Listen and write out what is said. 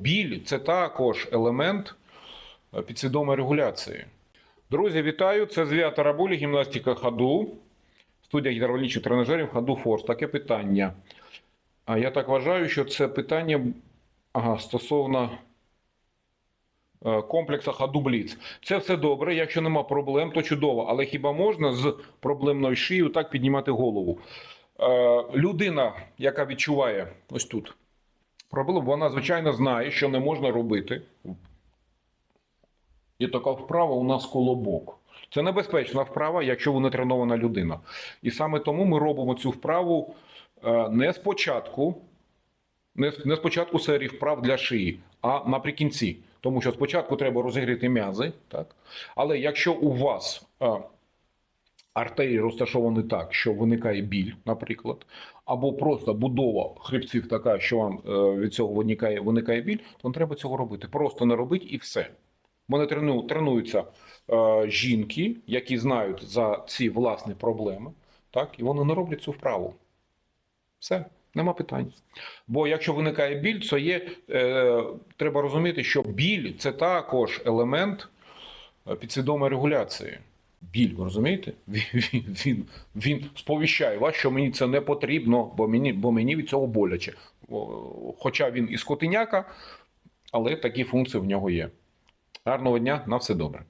біль це також елемент е, підсвідомої регуляції. Друзі, вітаю! Це Звія Тарабулі, гімнастика ходу, студія гідравлічних тренажерів ходу Форс. Таке питання. А я так вважаю, що це питання ага, стосовно е, комплексу ходу Бліц. Це все добре. Якщо нема проблем, то чудово. Але хіба можна з проблемною шиєю так піднімати голову? Е, Людина, яка відчуває ось тут проблему, вона звичайно знає, що не можна робити. І така вправа у нас колобок. Це небезпечна вправа, якщо ви не тренована людина. І саме тому ми робимо цю вправу е, не спочатку, не, не спочатку серії вправ для шиї, а наприкінці. Тому що спочатку треба розігріти м'язи, так? але якщо у вас е, артерії розташовані так, що виникає біль, наприклад, або просто будова хребців така, що вам е, від цього виникає, виникає біль, то не треба цього робити. Просто не робіть і все. Вони трену, тренуються е, жінки, які знають за ці власні проблеми, так, і вони не роблять цю вправу. Все, нема питань. Бо якщо виникає біль, це є, е, треба розуміти, що біль це також елемент е, підсвідомої регуляції. Біль, ви розумієте? Він, він, він, сповіщає вас, що мені це не потрібно, бо мені, бо мені від цього боляче. Хоча він і скотиняка, але такі функції в нього є. Гарного дня, на все добре.